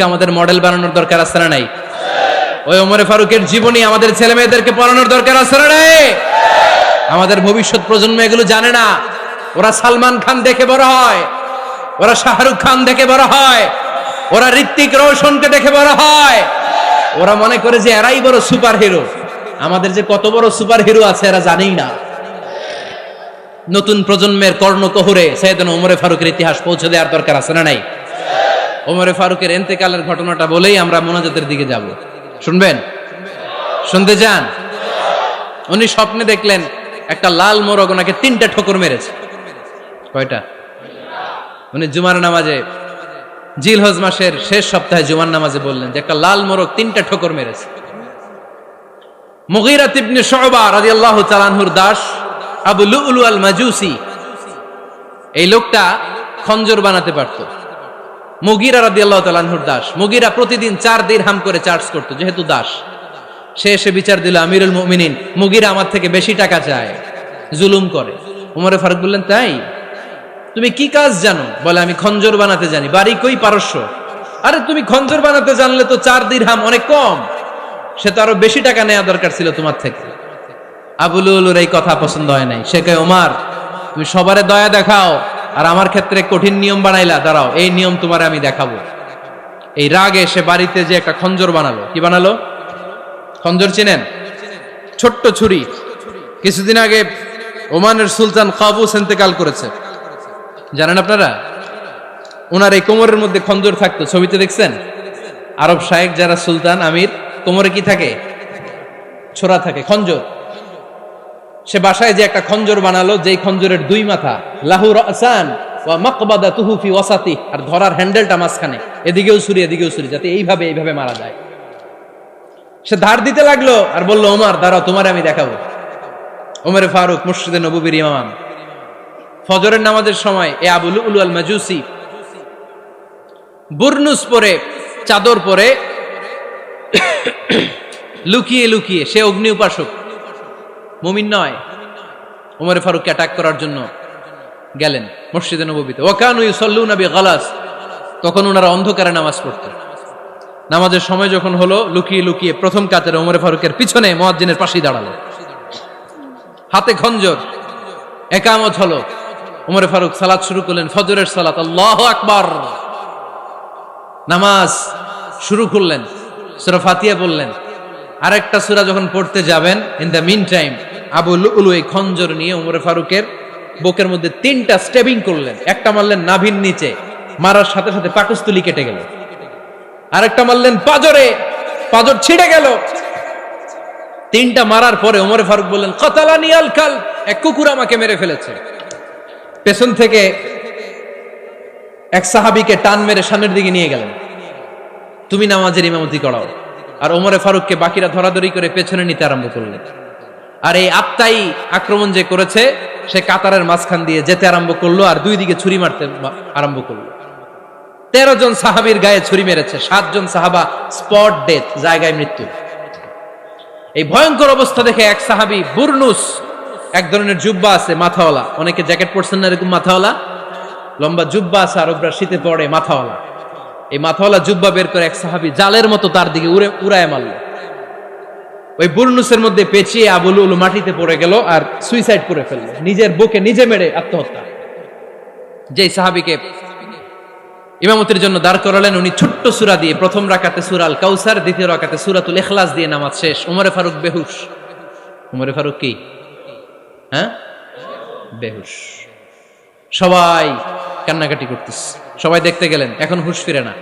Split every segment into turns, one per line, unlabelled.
ফারুককে আমাদের মডেল বানানোর দরকার আছে না নাই? ওই ওমরে ফারুকের জীবনী আমাদের ছেলে মেয়েদেরকে পড়ানোর দরকার আছে না নাই? আমাদের ভবিষ্যৎ প্রজন্ম এগুলো জানে না। ওরা সালমান খান দেখে বড় হয়, ওরা শাহরুখ খান দেখে বড় হয়, ওরা ঋত্বিক রোশনকে দেখে বড় হয়। ওরা মনে করে যে এরাই বড় সুপার হিরো আমাদের যে কত বড় সুপার হিরো আছে এরা জানেই না। নতুন প্রজন্মের কর্ণকহরে সৈয়দন ওমরে ফারুকের ইতিহাস পৌঁছে দেওয়ার দরকার আছে না নাই? ওমরে ফারুকের এন্তেকালের ঘটনাটা বলেই আমরা মোনাজাতের দিকে যাব। শুনবেন? শুনতে যান? উনি স্বপ্নে দেখলেন একটা লাল মোরগ ওনাকে তিনটা ঠোকর মেরেছে। কয়টা? উনি জুমার নামাজে, জিলহজ মাসের শেষ সপ্তাহে জুমার নামাজে বললেন যে একটা লাল মোরগ তিনটা ঠোকর মেরেছে। মুগিরাত ইবনে শুবা রাদিয়াল্লাহু তাআলাহুর দাস, আবু লুলু আল মাজুসি এই লোকটা খঞ্জর বানাতে পারত। মুগিরা রাদিয়াল্লাহু তাআলাহুর দাস। মুগিরা প্রতিদিন চার দিন হাম করে চার্জ করতো, যেহেতু দাস। সে এসে বিচার দিল, আমিরুল মুমিনিন, মুগিরা আমার থেকে বেশি টাকা চায়। জুলুম করে। উমরে ফারুক বললেন, তাই? তুমি কি কাজ জানো? বলে, আমি খঞ্জর বানাতে জানি। বাড়ি কই পারস্য? আরে, তুমি খঞ্জর বানাতে জানলে তো চার দিন হাম অনেক কম। সে তো আরও বেশি টাকা নেওয়া দরকার ছিল তোমার থেকে। আবুলুলুর এই কথা পছন্দ হয় নাই। সে কে ওমার তুমি সবারে দয়া দেখাও। আর আমার ক্ষেত্রে কঠিন নিয়ম বানাইলা, দাঁড়াও, এই নিয়ম তোমার আমি দেখাবো। এই রাগে সে বাড়িতে যে একটা খঞ্জর বানালো, কি বানালো? খঞ্জর চিনেন? ছোট্ট ছুরি। কিছুদিন আগে ওমানের সুলতান কাবুস ইন্তেকাল করেছে। জানেন আপনারা? ওনার এই কোমরের মধ্যে খঞ্জর থাকতো, ছবিতে দেখছেন? আরব শায়েক যারা সুলতান, আমির, কোমরে কি থাকে? ছোড়া থাকে, খঞ্জর। সে বাসায় যে একটা খঞ্জর বানালো, যেই খঞ্জরের দুই মাথা লাহুর আসান ওয়া তুহুফি ওয়াসাতি, আর ধরার হ্যান্ডেলটা মাঝখানে, এদিকেও ছুরি এদিকেও ছুরি, যাতে এইভাবে এইভাবে মারা যায়। সে ধার দিতে লাগল আর বলল, ওমর, দাঁড়াও, তোমার আমি দেখাবো। ওমরে ফারুক মুর্শিদে নবুবির ইমাম। ফজরের নামাজের সময় এ আবুল উলু আল মাজুসি বুরনুস পরে, চাদর পরে, লুকিয়ে লুকিয়ে, সে অগ্নি উপাসক মুমিন নয়। ওমরে ফারুককে অ্যাটাক করার জন্য গেলেন মসজিদে নবীতে ওকানু ইউসাল্লু নবী গালাস তখন ওনারা অন্ধকারে নামাজ পড়তেন। নামাজের সময় যখন হলো, লুকিয়ে লুকিয়ে প্রথম কাতের ওমরে ফারুকের পিছনে মোয়াজ্জিনের পাশেই দাঁড়াল। হাতে খঞ্জর। একামত হলো। ওমরে ফারুক সালাত শুরু করলেন, ফজরের সালাত, আল্লাহ আকবার। নামাজ শুরু করলেন। সুরা ফাতিয়া বললেন আরেকটা সুরা যখন পড়তে যাবেন in the mean time Abu Lulu এই খঞ্জর নিয়ে উমরে ফারুকের বুকের মধ্যে তিনটা স্টেবিং করলেন। একটা মারলেন নাভির নিচে, মারার সাথে সাথে পাকস্থলি কেটে গেল। আরেকটা মারলেন পাজরে, পাজর ছিঁড়ে গেল। তিনটা মারার পরে ওমরে ফারুক বললেন, কতালানি আল কাল এক কুকুর আমাকে মেরে ফেলেছে। পেছন থেকে এক সাহাবিকে টান মেরে সামনের দিকে নিয়ে গেলেন। তুমি নামাজের ইমামতি করাও। আর ওমরে ফারুককে বাকিরা ধরাধরি করে পেছনে নিতে আরম্ভ করলেন। আর এই আপতাই আক্রমণ যে করেছে, সে কাতারের মাঝখান দিয়ে যেতে আরম্ভ করল আর দুই দিকে ছুরি মারতে আরম্ভ করল। তেরো জন সাহাবির গায়ে ছুরি মেরেছে সাতজন সাহাবা স্পট ডেথ, জায়গায় মৃত্যু। এই ভয়ঙ্কর অবস্থা দেখে এক সাহাবি বুরনুস, এক ধরনের জুব্বা আছে, মাথাওয়ালা। অনেকে জ্যাকেট পরছেন না এরকম মাথাওয়ালা? লম্বা জুব্বা আছে আর ওপরা শীতে পড়ে মাথাওয়ালা। এই মাথাওয়ালা জুব্বা বের করে এক সাহাবি জালের মতো তার দিকে উড়ে উড়ায় মারল। ওই বুরনুসের মধ্যে পেঁচিয়ে আবুল উলু মাটিতে পড়ে গেল আর সুইসাইড করে ফেলল। নিজের বুকে নিজে মেরে আত্মহত্যা। যে সাহাবিকে ইমামতির জন্য দাঁড় করালেন, উনি ছোট্ট সুরা দিয়ে প্রথম রাকাতে সুরাল কাউসার, দ্বিতীয় রাকাতে সুরাতুল এখলাস দিয়ে নামাজ শেষ। উমরে ফারুক বেহুশ। উমরে ফারুক কি? হ্যাঁ? বেহুশ। সবাই কান্নাকাটি করতেছে। সবাই দেখতে গেলেন, এখন হুশ ফিরে না।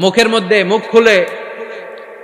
মুখের মধ্যে মুখ খুলে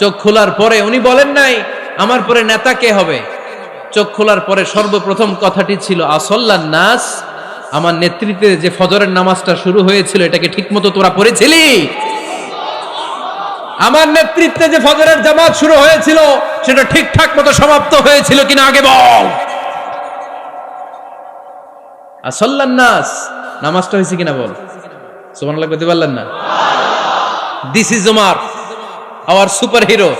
চোখ খোলার পরে উনি বলেন নাই, আমার পরে নেতা কে হবে? চোখ খোলার পরে সর্বপ্রথম কথাটি ছিল আসল্লা নাস, আমার নেতৃত্বে যে ফজরের নামাজটা শুরু হয়েছিল, এটাকে ঠিকমতো তোরা পড়েছিলি? আমার নেতৃত্বে যে ফজরের জামাত শুরু হয়েছিল, সেটা ঠিকঠাক মতো সমাপ্ত হয়েছিল কিনা আগে বল। আসল্লান নাস, নামাজটা হয়েছে কিনা বল? সুমান লাগতে পারলেন না? This is Omar our super hero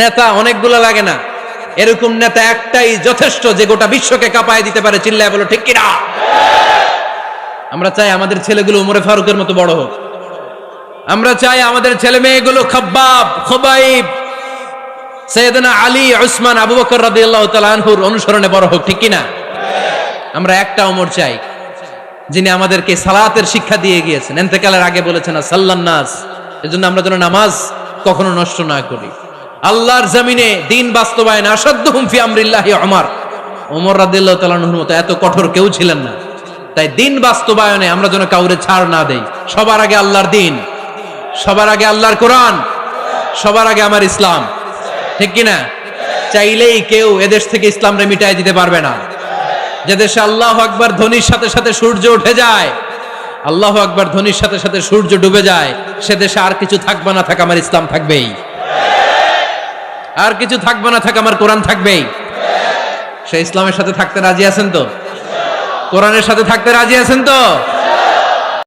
নেতা অনেকগুলো লাগে না। এরকম নেতা একটাই যথেষ্ট যে গোটা বিশ্বকে কাঁপায় দিতে পারে, চিল্লায় বলো, ঠিক কিনা? আমরা চাই আমাদের ছেলেগুলো উমরে ফারুকের মতো বড় হোক। আমরা চাই আমাদের ছেলে মেয়েগুলো খাব্বাব, খোবাইব। সৈয়দনা আলী, উসমান, আবু বকর রাদিয়াল্লাহু তাআলা আনহুর অনুসরণে বড় হোক, ঠিক কিনা? আমরা একটা ওমর চাই, যিনি আমাদেরকে সালাতের শিক্ষা দিয়ে গিয়েছেন। এন্তেকালের আগে বলেছেন সাল্লান নাস এজন্য আমরা যেন নামাজ কখনো নষ্ট না করি। আল্লাহর জমিনে দিন বাস্তবায়ন আসাদ্দুহুম ফি আমরিল্লাহি অমর ওমর রাদিয়াল্লাহু তাআলা মতো এত কঠোর কেউ ছিলেন না। তাই দিন বাস্তবায়নে আমরা যেন কাউরে ছাড় না দেই। সবার আগে আল্লাহর দিন, সবার আগে আল্লাহর কোরআন, সবার আগে আমার ইসলাম। ঠিক কিনা? চাইলেই কেউ এদেশ থেকে ইসলামরে মিটাই দিতে পারবে না। যে দেশে আল্লাহ আকবার ধ্বনির সাথে সাথে সূর্য উঠে যায় আল্লাহ আকবার ধ্বনির সাথে সাথে সূর্য ডুবে যায়, সে দেশে আর কিছু থাকবে না থাক আমার ইসলাম থাকবেই। আর কিছু থাকবে না থাক আমার কোরআন থাকবেই। সে ইসলামের সাথে থাকতে রাজি আছেন তো? কোরআনের সাথে থাকতে রাজি আছেন তো?